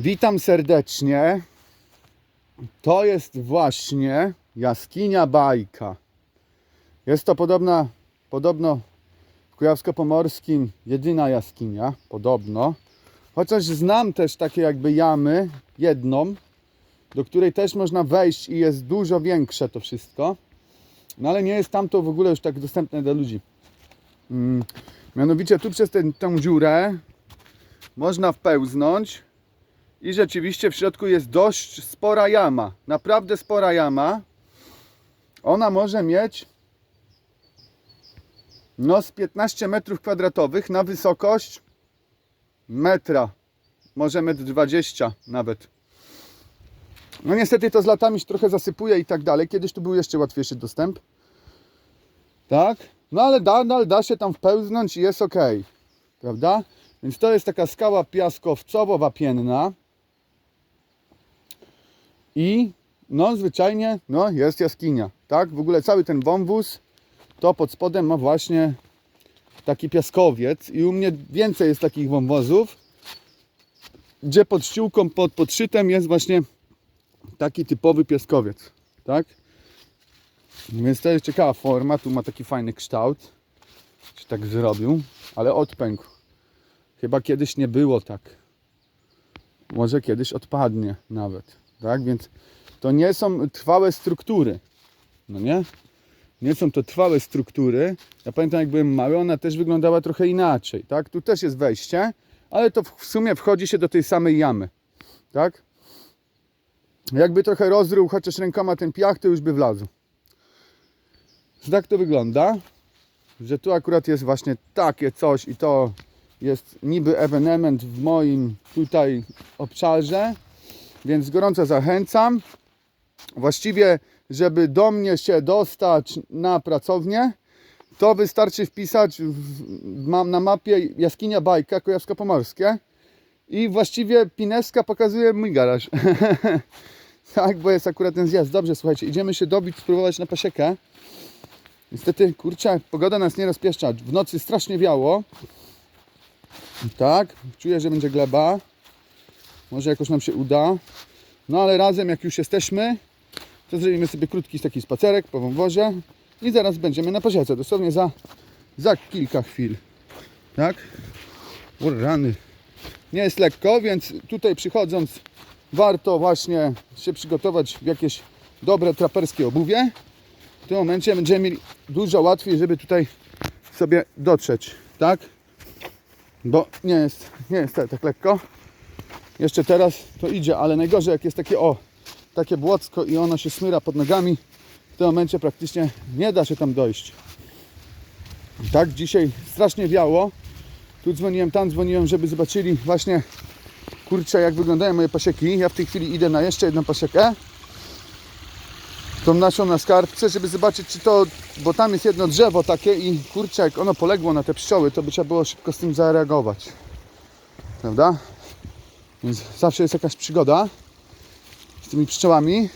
Witam serdecznie. To jest właśnie jaskinia Bajka. Jest to podobna, podobno w Kujawsko-Pomorskim jedyna jaskinia, podobno. Chociaż znam też takie jakby jamy, jedną, do której też można wejść i jest dużo większe to wszystko. No ale nie jest tam to w ogóle już tak dostępne dla ludzi. Mm, mianowicie tu przez tę, tę dziurę można wpełznąć i rzeczywiście w środku jest dość spora jama. Naprawdę spora jama. Ona może mieć no z 15 metrów kwadratowych na wysokość metra. Może metr 20 nawet. No niestety to z latami się trochę zasypuje i tak dalej. Kiedyś tu był jeszcze łatwiejszy dostęp. Tak? No ale nadal da się tam wpełznąć i jest ok. Prawda? Więc to jest taka skała piaskowcowo-wapienna. I no zwyczajnie no, jest jaskinia. Tak? W ogóle cały ten wąwóz to pod spodem ma właśnie taki piaskowiec i u mnie więcej jest takich wąwozów, gdzie pod ściółką, pod podszytem jest właśnie taki typowy piaskowiec. Tak? Więc to jest ciekawa forma, tu ma taki fajny kształt. Się tak zrobił, ale odpękł. Chyba kiedyś nie było tak. Może kiedyś odpadnie nawet. Tak? Więc to nie są trwałe struktury. No nie? Nie są to trwałe struktury. Ja pamiętam jak byłem mały, ona też wyglądała trochę inaczej. Tak? Tu też jest wejście, ale to w sumie wchodzi się do tej samej jamy. Tak? Jakby trochę rozrył chociaż rękoma ten piach, to już by wlazł. Tak to wygląda, że tu akurat jest właśnie takie coś i to jest niby ewenement w moim tutaj obszarze, więc gorąco zachęcam. Właściwie, żeby do mnie się dostać na pracownię, to wystarczy wpisać mam na mapie jaskinia Bajka Kujawsko-Pomorskie i właściwie Pineska pokazuje mój garaż. tak, bo jest akurat ten zjazd. Dobrze, słuchajcie, idziemy się dobić, spróbować na pasiekę. Niestety, kurczę, pogoda nas nie rozpieszcza. W nocy strasznie wiało. Tak, czuję, że będzie gleba. Może jakoś nam się uda. No ale razem, jak już jesteśmy, to zrobimy sobie krótki taki spacerek po wąwozie i zaraz będziemy na pasiece. Dosłownie za, za kilka chwil. Tak? O, rany. Nie jest lekko, więc tutaj przychodząc warto właśnie się przygotować w jakieś dobre traperskie obuwie. W tym momencie będziemy mieli dużo łatwiej, żeby tutaj sobie dotrzeć, tak? Bo nie jest, nie jest tak lekko. Jeszcze teraz to idzie, ale najgorzej jak jest takie o, takie błocko i ono się smyra pod nogami, w tym momencie praktycznie nie da się tam dojść. Tak, dzisiaj strasznie wiało. Tu dzwoniłem, tam dzwoniłem, żeby zobaczyli właśnie kurczę jak wyglądają moje pasieki. Ja w tej chwili idę na jeszcze jedną pasiekę. Tą naszą na skarbce, żeby zobaczyć czy to, bo tam jest jedno drzewo takie i kurczę jak ono poległo na te pszczoły, to by trzeba było szybko z tym zareagować. Prawda? Więc zawsze jest jakaś przygoda z tymi pszczołami.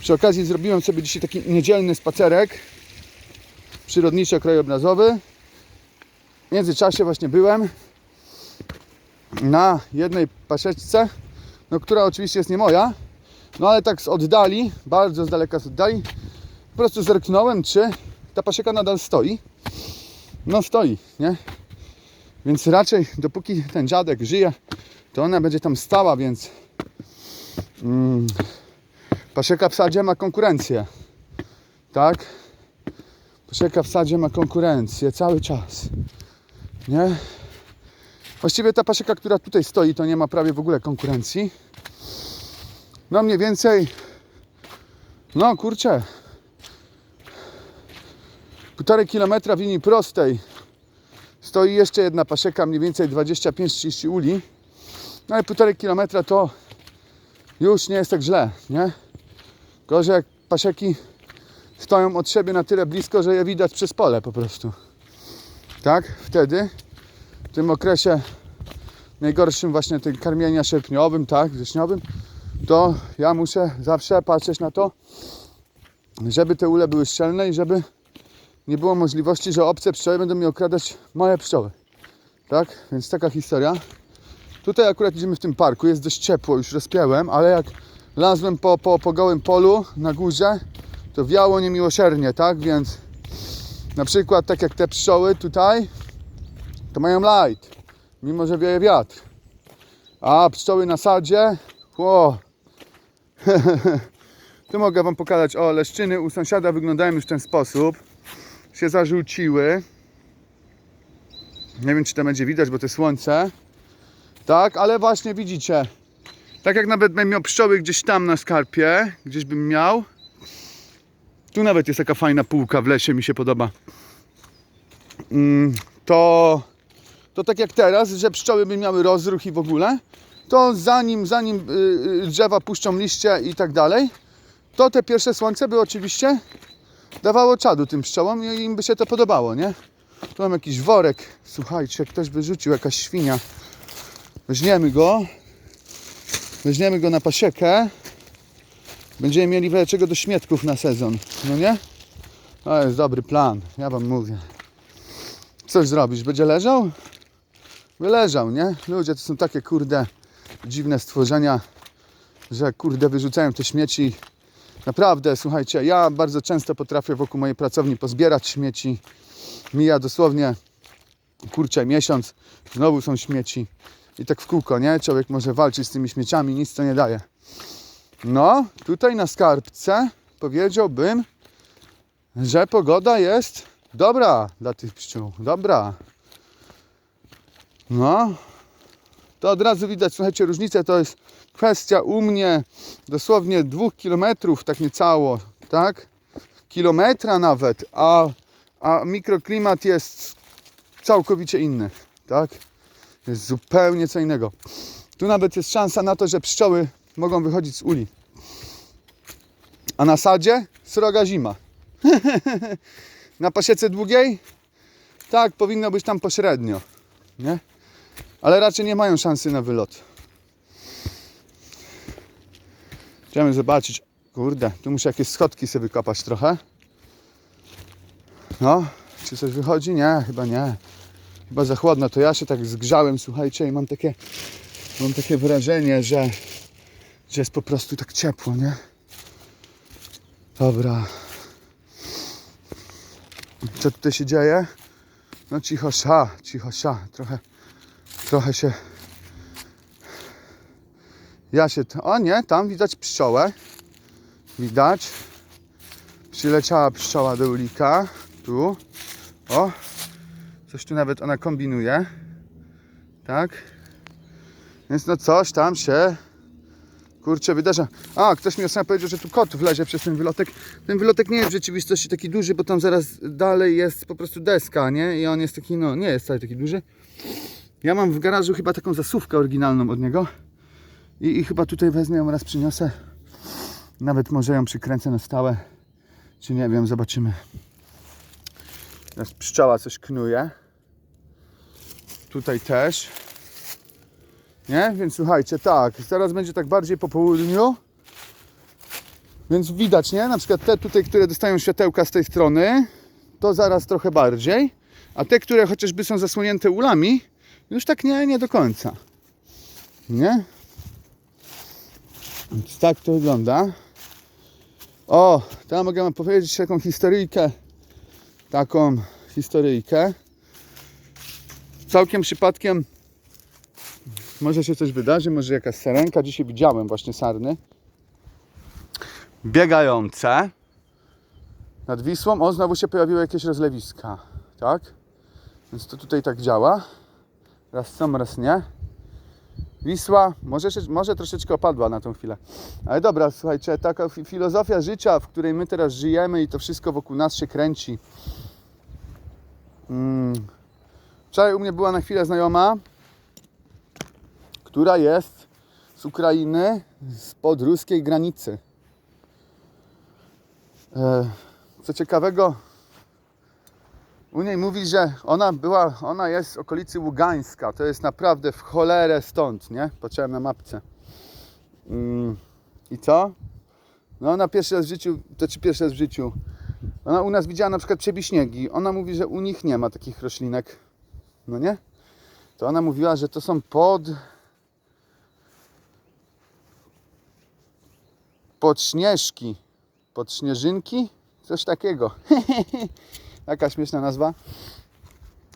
Przy okazji zrobiłem sobie dzisiaj taki niedzielny spacerek przyrodniczo-krajobrazowy. W międzyczasie właśnie byłem na jednej pasieczce, no, która oczywiście jest nie moja, no ale tak z oddali, bardzo z daleka z oddali, po prostu zerknąłem, czy ta pasieka nadal stoi. No stoi, nie? Więc raczej dopóki ten dziadek żyje, to ona będzie tam stała, więc mm, pasieka w sadzie ma konkurencję. Tak? Pasieka w sadzie ma konkurencję cały czas. Nie? Właściwie ta pasieka, która tutaj stoi, to nie ma prawie w ogóle konkurencji. No mniej więcej, no kurczę, półtorej kilometra w linii prostej stoi jeszcze jedna pasieka, mniej więcej 25-30 uli. No ale półtorej kilometra to już nie jest tak źle, nie? Gorzej jak pasieki stoją od siebie na tyle blisko, że je widać przez pole po prostu. Tak? Wtedy w tym okresie najgorszym właśnie tym karmienia sierpniowym, tak, wrześniowym, to ja muszę zawsze patrzeć na to, żeby te ule były szczelne i żeby nie było możliwości, że obce pszczoły będą mi okradać moje pszczoły. Tak? Więc taka historia. Tutaj akurat idziemy w tym parku, jest dość ciepło, już rozpiałem, ale jak lazłem po, po, po gołym polu na górze, to wiało niemiłosiernie, tak? Więc na przykład tak jak te pszczoły tutaj, to mają light, mimo że wieje wiatr. A pszczoły na sadzie, ło. tu mogę Wam pokazać, o leszczyny u sąsiada wyglądają już w ten sposób. Się zażółciły. Nie wiem czy to będzie widać, bo to słońce. Tak, ale właśnie widzicie. Tak jak nawet bym miał pszczoły gdzieś tam na skarpie, gdzieś bym miał. Tu nawet jest taka fajna półka w lesie, mi się podoba. Mm, To, to tak jak teraz, że pszczoły by miały rozruch i w ogóle, to zanim, zanim y, y, drzewa puszczą liście i tak dalej, to te pierwsze słońce by oczywiście dawało czadu tym pszczołom i im by się to podobało, nie? Tu mam jakiś worek, słuchajcie, ktoś by rzucił, jakaś świnia. Weźmiemy go, weźmiemy go na pasiekę, będziemy mieli wiele czego do śmietków na sezon, no nie? To jest dobry plan, ja wam mówię. Coś zrobisz, będzie leżał? By leżał, nie? Ludzie to są takie kurde dziwne stworzenia, że kurde wyrzucają te śmieci. Naprawdę, słuchajcie, ja bardzo często potrafię wokół mojej pracowni pozbierać śmieci. Mija dosłownie kurczę miesiąc, znowu są śmieci. I tak w kółko, nie? Człowiek może walczyć z tymi śmieciami, nic to nie daje. No, tutaj na skarbce powiedziałbym, że pogoda jest dobra dla tych pszczół. Dobra. No, to od razu widać, słuchajcie, różnicę to jest kwestia u mnie dosłownie dwóch kilometrów, tak niecało, tak? Kilometra nawet, a, a mikroklimat jest całkowicie inny, tak? Jest zupełnie co innego. Tu nawet jest szansa na to, że pszczoły mogą wychodzić z uli. A na sadzie sroga zima. na pasiece długiej? Tak, powinno być tam pośrednio, nie? Ale raczej nie mają szansy na wylot. Chciałem zobaczyć. Kurde, tu muszę jakieś schodki sobie wykopać trochę. No, czy coś wychodzi? Nie, chyba nie. Chyba za chłodno. To ja się tak zgrzałem, słuchajcie, i mam takie, mam takie wrażenie, że, że jest po prostu tak ciepło, nie? Dobra. Co tutaj się dzieje? No cicho sza, cicho sza. Trochę, trochę się... Ja się... O nie, tam widać pszczołę. Widać. Przyleciała pszczoła do ulika. Tu. O. Coś tu nawet ona kombinuje. Tak. Więc no coś tam się kurczę wydarza. A, ktoś mi ostatnio powiedział, że tu kot wlezie przez ten wylotek. Ten wylotek nie jest w rzeczywistości taki duży, bo tam zaraz dalej jest po prostu deska, nie? I on jest taki, no, nie jest wcale taki duży. Ja mam w garażu chyba taką zasuwkę oryginalną od niego. I, I chyba tutaj wezmę ją raz przyniosę. Nawet może ją przykręcę na stałe. Czy nie wiem, zobaczymy. Teraz pszczoła coś knuje. Tutaj też. Nie? Więc słuchajcie, tak, teraz będzie tak bardziej po południu. Więc widać, nie? Na przykład te tutaj, które dostają światełka z tej strony, to zaraz trochę bardziej. A te, które chociażby są zasłonięte ulami, już tak nie, nie do końca. Nie? Więc tak to wygląda. O, teraz mogę wam powiedzieć taką historyjkę. Taką historyjkę. Całkiem przypadkiem może się coś wydarzy, może jakaś sarenka. Dzisiaj widziałem właśnie sarny. Biegające. Nad Wisłą. O, znowu się pojawiły jakieś rozlewiska. Tak? Więc to tutaj tak działa. Raz są, raz nie. Wisła może, się, może troszeczkę opadła na tą chwilę. Ale dobra, słuchajcie, taka fi- filozofia życia, w której my teraz żyjemy i to wszystko wokół nas się kręci. Mm. Wczoraj u mnie była na chwilę znajoma, która jest z Ukrainy, spod ruskiej granicy. E, Co ciekawego, u niej mówi, że ona była, ona jest z okolicy Ługańska. To jest naprawdę w cholerę stąd, nie? Patrzyłem na mapce. Mm. I co? No ona pierwszy raz w życiu, to czy pierwszy raz w życiu, ona u nas widziała na przykład przebiśniegi. Ona mówi, że u nich nie ma takich roślinek no nie? To ona mówiła, że to są pod... podśnieżki, podśnieżynki, coś takiego. Taka śmieszna nazwa.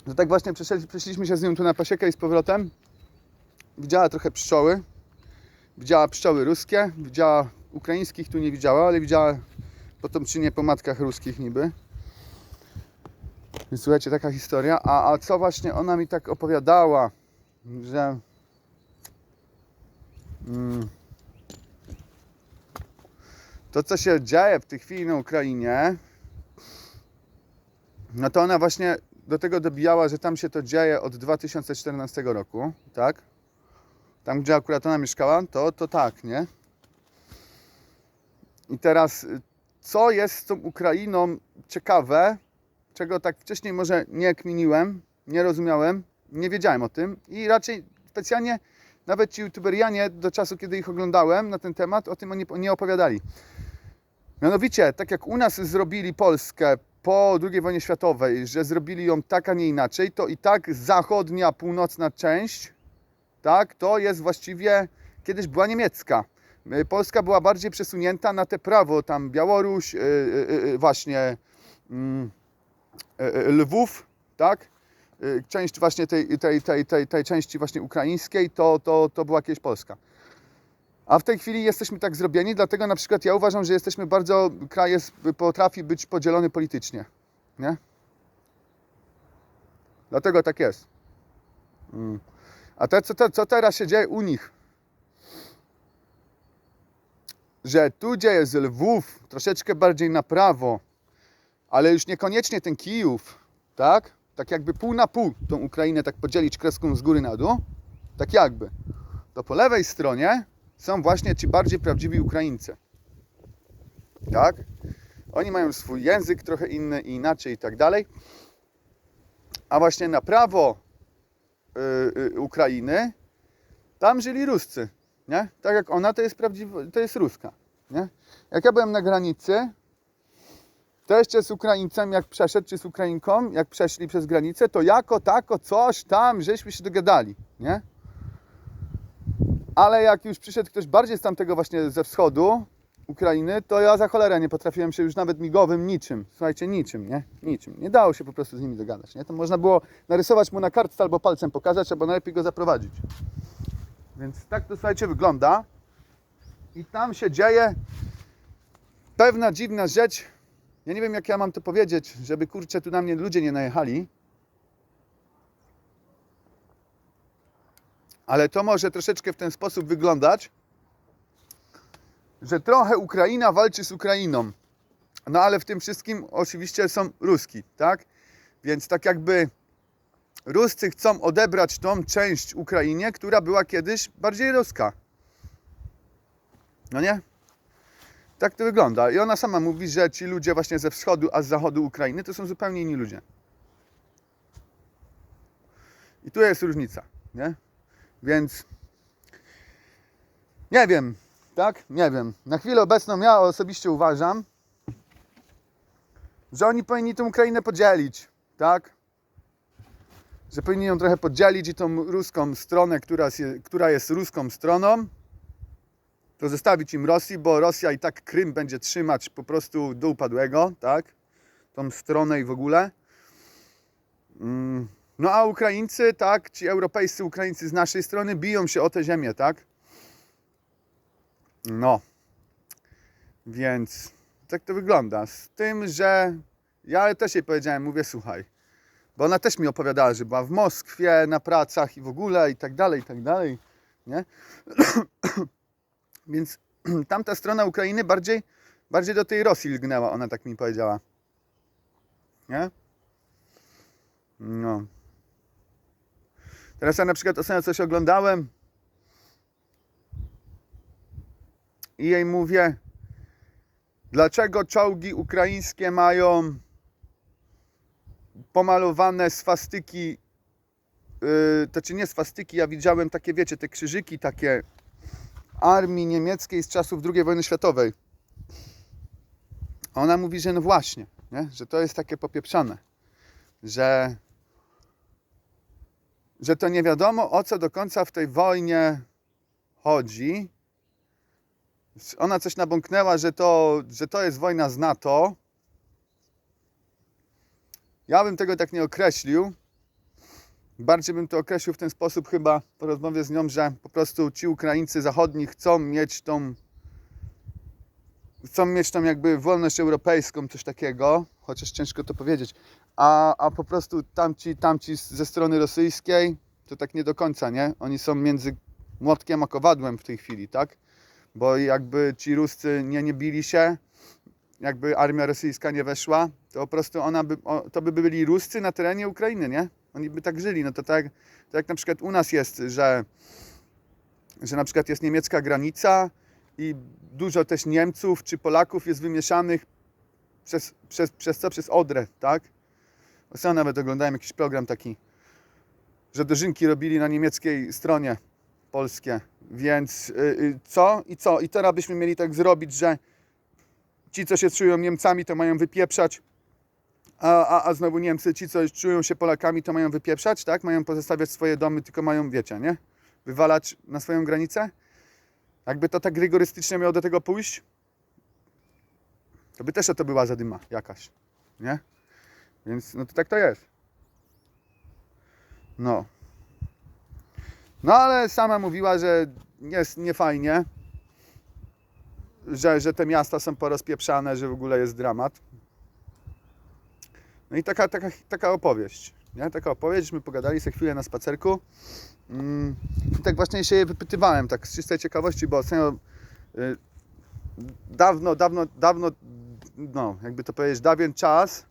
No tak właśnie przeszliśmy się z nią tu na pasiekę i z powrotem. Widziała trochę pszczoły. Widziała pszczoły ruskie, widziała ukraińskich, tu nie widziała, ale widziała potomczynie po matkach ruskich niby. Więc słuchajcie, taka historia. A, a co właśnie ona mi tak opowiadała, że mm, to, co się dzieje w tej chwili na Ukrainie, no to ona właśnie do tego dobijała, że tam się to dzieje od 2014 roku, tak? Tam, gdzie akurat ona mieszkała, to, to tak, nie? I teraz, co jest z tą Ukrainą ciekawe, czego tak wcześniej może nie kminiłem, nie rozumiałem, nie wiedziałem o tym i raczej specjalnie nawet ci youtuberianie do czasu, kiedy ich oglądałem na ten temat, o tym oni nie opowiadali. Mianowicie, tak jak u nas zrobili Polskę po II wojnie światowej, że zrobili ją tak, a nie inaczej, to i tak zachodnia, północna część, tak, to jest właściwie, kiedyś była niemiecka. Y, Polska była bardziej przesunięta na te prawo, tam Białoruś, yy, yy, właśnie yy, Lwów, tak, Yy, część właśnie tej, tej, tej, tej, tej części właśnie ukraińskiej, to, to, to była kiedyś Polska. A w tej chwili jesteśmy tak zrobieni, dlatego na przykład ja uważam, że jesteśmy bardzo, kraj jest, potrafi być podzielony politycznie, nie? Dlatego tak jest. Mm. A te, co, te, co teraz się dzieje u nich? Że tu gdzie jest Lwów, troszeczkę bardziej na prawo, ale już niekoniecznie ten Kijów, tak? Tak jakby pół na pół tą Ukrainę tak podzielić kreską z góry na dół, tak jakby. To po lewej stronie są właśnie ci bardziej prawdziwi Ukraińcy. Tak? Oni mają swój język trochę inny i inaczej i tak dalej. A właśnie na prawo y, y, Ukrainy tam żyli Ruscy, nie? Tak jak ona to jest prawdziwa, to jest Ruska, nie? Jak ja byłem na granicy, jeszcze z Ukraińcem, jak przeszedł, czy z Ukrainką, jak przeszli przez granicę, to jako tako coś tam, żeśmy się dogadali, nie? Ale jak już przyszedł ktoś bardziej z tamtego właśnie ze wschodu Ukrainy, to ja za cholerę nie potrafiłem się już nawet migowym niczym. Słuchajcie, niczym, nie? Niczym. Nie dało się po prostu z nimi dogadać, nie? To można było narysować mu na kartce albo palcem pokazać, albo najlepiej go zaprowadzić. Więc tak to, słuchajcie, wygląda. I tam się dzieje pewna dziwna rzecz. Ja nie wiem, jak ja mam to powiedzieć, żeby kurczę tu na mnie ludzie nie najechali. Ale to może troszeczkę w ten sposób wyglądać, że trochę Ukraina walczy z Ukrainą. No ale w tym wszystkim oczywiście są Ruski, tak? Więc tak jakby Ruscy chcą odebrać tą część Ukrainie, która była kiedyś bardziej ruska. No nie? Tak to wygląda. I ona sama mówi, że ci ludzie właśnie ze wschodu, a z zachodu Ukrainy to są zupełnie inni ludzie. I tu jest różnica, nie? Więc nie wiem, tak? Nie wiem. Na chwilę obecną ja osobiście uważam, że oni powinni tę Ukrainę podzielić, tak? Że powinni ją trochę podzielić i tą ruską stronę, która jest, która jest ruską stroną, to zostawić im Rosji, bo Rosja i tak Krym będzie trzymać po prostu do upadłego, tak? Tą stronę i w ogóle. Mm. No a Ukraińcy, tak, ci europejscy Ukraińcy z naszej strony biją się o tę ziemię, tak? No. Więc tak to wygląda. Z tym, że ja też jej powiedziałem, mówię, słuchaj, bo ona też mi opowiadała, że była w Moskwie na pracach i w ogóle i tak dalej, i tak dalej, nie? Więc tamta strona Ukrainy bardziej, bardziej do tej Rosji lgnęła, ona tak mi powiedziała. Nie? No. Teraz ja na przykład ostatnio coś oglądałem i jej mówię, dlaczego czołgi ukraińskie mają pomalowane swastyki, yy, to czy nie swastyki, ja widziałem takie, wiecie, te krzyżyki takie armii niemieckiej z czasów II wojny światowej. Ona mówi, że no właśnie, nie? że to jest takie popieprzone, że że to nie wiadomo o co do końca w tej wojnie chodzi, Ona coś nabąknęła, że to, że to jest wojna z NATO. Ja bym tego tak nie określił. Bardziej bym to określił w ten sposób chyba po rozmowie z nią, że po prostu ci Ukraińcy zachodni chcą mieć tą chcą mieć tą jakby wolność europejską, coś takiego, chociaż ciężko to powiedzieć, a, a po prostu tamci, tamci ze strony rosyjskiej to tak nie do końca, nie? Oni są między młotkiem a kowadłem w tej chwili, tak? Bo jakby ci Ruscy nie, nie bili się, jakby armia rosyjska nie weszła, to po prostu ona by, to by byli Ruscy na terenie Ukrainy, nie? Oni by tak żyli, no to tak, tak jak na przykład u nas jest, że, że na przykład jest niemiecka granica i dużo też Niemców czy Polaków jest wymieszanych przez, przez, przez co? Przez Odrę, tak? Ostatnio nawet oglądałem jakiś program taki, że dożynki robili na niemieckiej stronie polskie, więc y, y, co i co? I teraz byśmy mieli tak zrobić, że ci, co się czują Niemcami, to mają wypieprzać, a, a, a znowu Niemcy, ci, co czują się Polakami, to mają wypieprzać, tak? Mają pozostawiać swoje domy, tylko mają, wiecie, nie? Wywalać na swoją granicę? Jakby to tak rygorystycznie miało do tego pójść, to by też to była zadyma jakaś, nie? Więc no to tak to jest. No. No ale sama mówiła, że jest niefajnie, że, że te miasta są porozpieprzane, że w ogóle jest dramat. No i taka, taka, taka opowieść, nie? Taka opowieść, my pogadali sobie chwilę na spacerku. Mm, I tak właśnie się je wypytywałem, tak z czystej ciekawości, bo ostatnio y, dawno, dawno, dawno, no jakby to powiedzieć, dawien czas,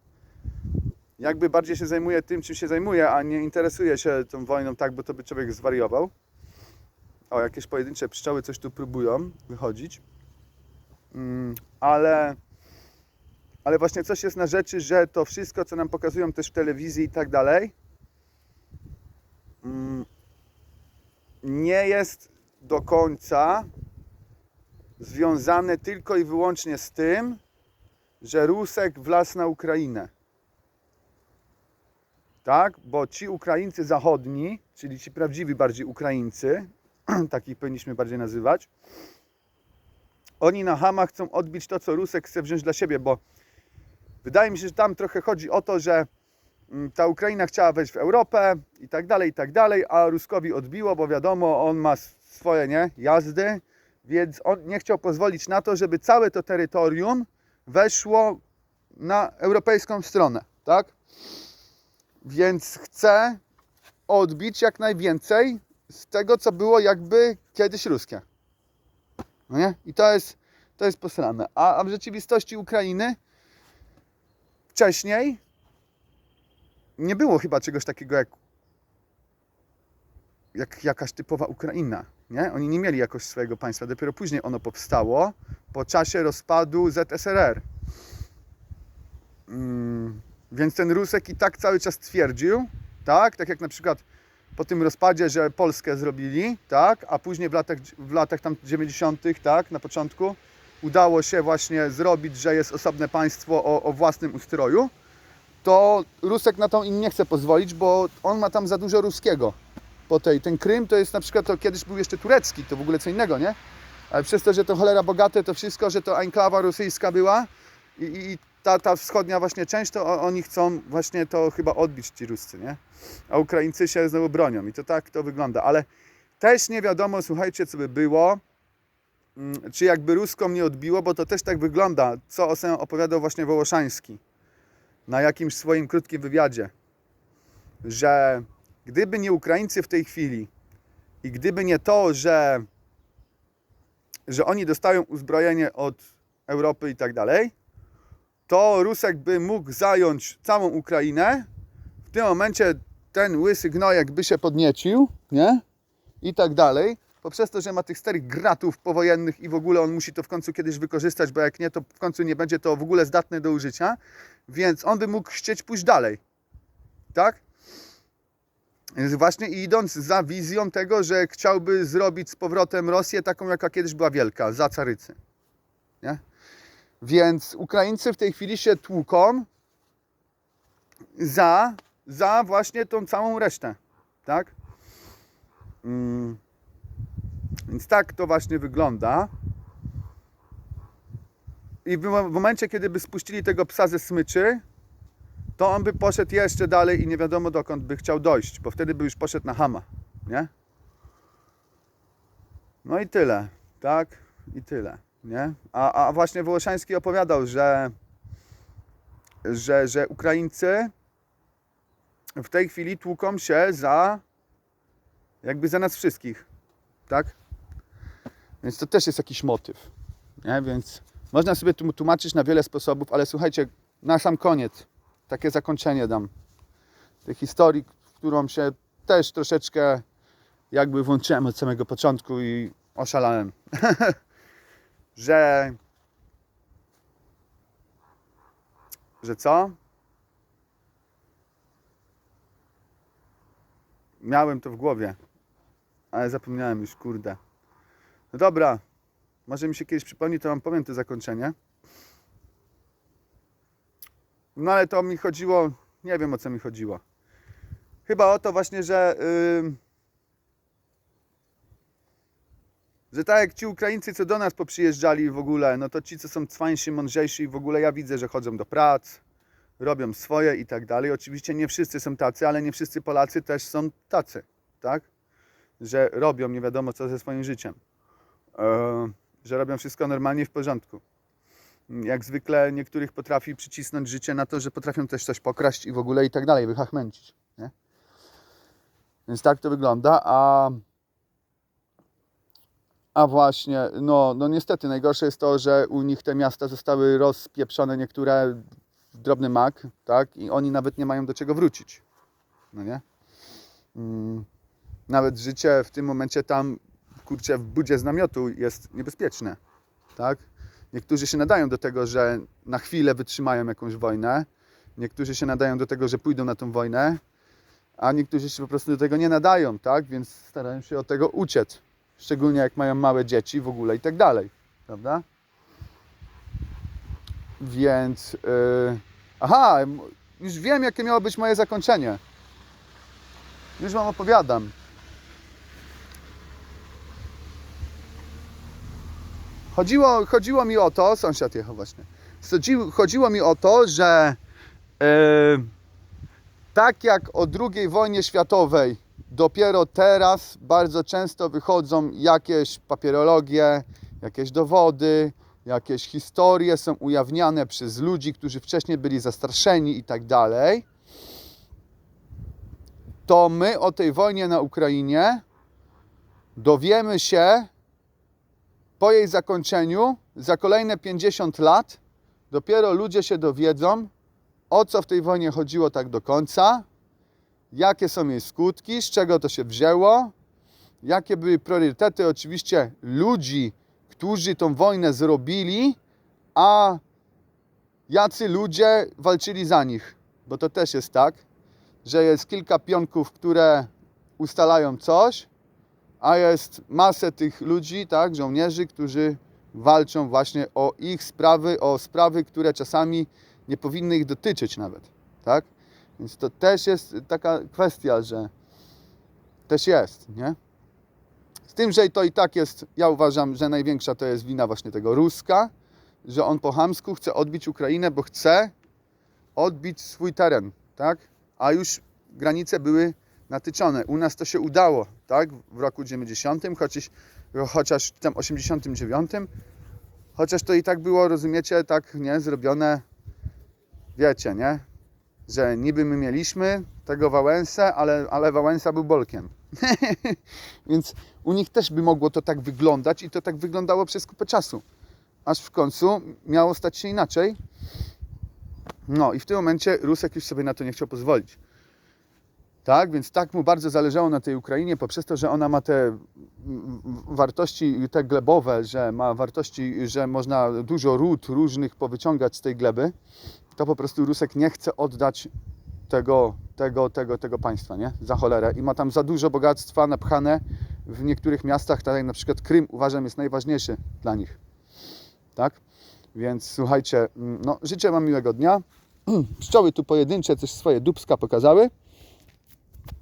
jakby bardziej się zajmuje tym, czym się zajmuje, a nie interesuje się tą wojną tak, bo to by człowiek zwariował. O, jakieś pojedyncze pszczoły coś tu próbują wychodzić. Mm, ale, ale właśnie coś jest na rzeczy, że to wszystko, co nam pokazują też w telewizji i tak dalej, mm, nie jest do końca związane tylko i wyłącznie z tym, że Rusek wlazł na Ukrainę. Tak? Bo ci Ukraińcy zachodni, czyli ci prawdziwi bardziej Ukraińcy, takich powinniśmy bardziej nazywać, oni na Hama chcą odbić to, co Rusek chce wziąć dla siebie, bo wydaje mi się, że tam trochę chodzi o to, że mm, ta Ukraina chciała wejść w Europę i tak dalej, i tak dalej, a Ruskowi odbiło, bo wiadomo, on ma swoje nie, jazdy, więc on nie chciał pozwolić na to, żeby całe to terytorium weszło na europejską stronę, tak? Więc chce odbić jak najwięcej z tego, co było jakby kiedyś ruskie. No nie? I to jest, to jest posrane. A, a w rzeczywistości Ukrainy wcześniej nie było chyba czegoś takiego jak, jak jakaś typowa Ukraina. Nie? Oni nie mieli jakoś swojego państwa. Dopiero później ono powstało po czasie rozpadu ZSRR. Mm, więc ten Rusek i tak cały czas twierdził, tak, tak jak na przykład po tym rozpadzie, że Polskę zrobili, tak, a później w latach, w latach tam 90., tak, na początku udało się właśnie zrobić, że jest osobne państwo o, o własnym ustroju, to Rusek na to im nie chce pozwolić, bo on ma tam za dużo ruskiego. Po tej, ten Krym to jest na przykład, to kiedyś był jeszcze turecki, to w ogóle co innego, nie? Ale przez to, że to cholera bogate, to wszystko, że to enklawa rosyjska była i, i ta, ta wschodnia właśnie część, to oni chcą właśnie to chyba odbić ci Ruscy, nie? A Ukraińcy się znowu bronią i to tak to wygląda, ale też nie wiadomo, słuchajcie, co by było, czy jakby Ruskom nie odbiło, bo to też tak wygląda, co ostatnio opowiadał właśnie Wołoszański na jakimś swoim krótkim wywiadzie, że gdyby nie Ukraińcy w tej chwili i gdyby nie to, że, że oni dostają uzbrojenie od Europy i tak dalej, to Rusek by mógł zająć całą Ukrainę. W tym momencie ten łysy gnojek by się podniecił, nie? I tak dalej. Poprzez to, że ma tych starych gratów powojennych i w ogóle on musi to w końcu kiedyś wykorzystać, bo jak nie, to w końcu nie będzie to w ogóle zdatne do użycia. Więc on by mógł chcieć pójść dalej. Tak? Więc Właśnie idąc za wizją tego, że chciałby zrobić z powrotem Rosję taką, jaka kiedyś była wielka, za carycy. Nie? Więc Ukraińcy w tej chwili się tłuką za, za właśnie tą całą resztę. Tak? Mm. Więc tak to właśnie wygląda. i w, mo- w momencie, kiedy by spuścili tego psa ze smyczy, to on by poszedł jeszcze dalej i nie wiadomo dokąd by chciał dojść, bo wtedy by już poszedł na hama, nie? No i tyle, tak? I tyle, nie? A, a właśnie Wołoszański opowiadał, że, że, że Ukraińcy w tej chwili tłuką się za jakby za nas wszystkich, tak? Więc to też jest jakiś motyw, nie? Więc można sobie tu tłumaczyć na wiele sposobów, ale słuchajcie, na sam koniec takie zakończenie dam tej historii, w którą się też troszeczkę jakby włączyłem od samego początku i oszalałem. że że co? Miałem to w głowie, ale zapomniałem już, kurde. No dobra, może mi się kiedyś przypomni, to wam powiem to zakończenie. No ale to mi chodziło, nie wiem o co mi chodziło. Chyba o to właśnie, że yy, że tak jak ci Ukraińcy, co do nas poprzyjeżdżali w ogóle, no to ci, co są cwańsi, mądrzejsi w ogóle ja widzę, że chodzą do prac, robią swoje i tak dalej. Oczywiście nie wszyscy są tacy, ale nie wszyscy Polacy też są tacy, tak? Że robią nie wiadomo co ze swoim życiem. Eee, że robią wszystko normalnie w porządku. Jak zwykle niektórych potrafi przycisnąć życie na to, że potrafią też coś pokraść i w ogóle i tak dalej, wychachmęcić, nie? Więc tak to wygląda, a a właśnie, no, no niestety najgorsze jest to, że u nich te miasta zostały rozpieprzone niektóre w drobny mak, tak? I oni nawet nie mają do czego wrócić. No nie? Mm, nawet życie w tym momencie tam, kurczę, w budzie z namiotu jest niebezpieczne, tak? Niektórzy się nadają do tego, że na chwilę wytrzymają jakąś wojnę. Niektórzy się nadają do tego, że pójdą na tą wojnę, a niektórzy się po prostu do tego nie nadają, tak? Więc starają się od tego uciec. Szczególnie jak mają małe dzieci w ogóle i tak dalej, prawda? Więc, yy... aha, już wiem, jakie miało być moje zakończenie. Już Wam opowiadam. Chodziło, chodziło mi o to, sąsiad jechał właśnie. Chodziło, mi o to, że yy, tak jak o II wojnie światowej dopiero teraz bardzo często wychodzą jakieś papierologie, jakieś dowody, jakieś historie są ujawniane przez ludzi, którzy wcześniej byli zastraszeni i tak dalej. To my o tej wojnie na Ukrainie dowiemy się po jej zakończeniu za kolejne 50 lat. Dopiero ludzie się dowiedzą, o co w tej wojnie chodziło tak do końca, jakie są jej skutki, z czego to się wzięło, jakie były priorytety oczywiście ludzi, którzy tą wojnę zrobili, a jacy ludzie walczyli za nich. Bo to też jest tak, że jest kilka pionków, które ustalają coś, a jest masę tych ludzi, tak, żołnierzy, którzy walczą właśnie o ich sprawy, o sprawy, które czasami nie powinny ich dotyczyć nawet, tak? Więc to też jest taka kwestia, że też jest, nie? Z tym, że to i tak jest, ja uważam, że największa to jest wina właśnie tego Ruska, że on po chamsku chce odbić Ukrainę, bo chce odbić swój teren, tak? A już granice były natyczone. U nas to się udało, tak? W roku 90, chociaż, chociaż tam 89, chociaż to i tak było, rozumiecie, tak, nie, zrobione, wiecie, nie? Że niby my mieliśmy tego Wałęsę, ale, ale Wałęsa był Bolkiem. Więc u nich też by mogło to tak wyglądać i to tak wyglądało przez kupę czasu. Aż w końcu miało stać się inaczej. No i w tym momencie Rusek już sobie na to nie chciał pozwolić. Tak, więc tak mu bardzo zależało na tej Ukrainie, poprzez to, że ona ma te wartości te glebowe, że ma wartości, że można dużo ród różnych powyciągać z tej gleby, to po prostu Rusek nie chce oddać tego, tego, tego, tego państwa, nie? Za cholerę. I ma tam za dużo bogactwa napchane w niektórych miastach, tak jak na przykład Krym uważam jest najważniejszy dla nich. Tak? Więc słuchajcie, mm, no, życzę Wam miłego dnia. Pszczoły tu pojedyncze coś swoje dubska pokazały.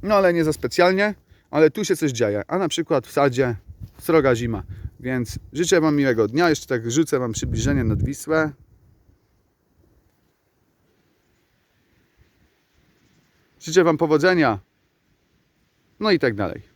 No ale nie za specjalnie, ale tu się coś dzieje. A na przykład w sadzie sroga zima. Więc życzę Wam miłego dnia. Jeszcze tak rzucę Wam przybliżenie nad Wisłę. Życzę Wam powodzenia. No i tak dalej.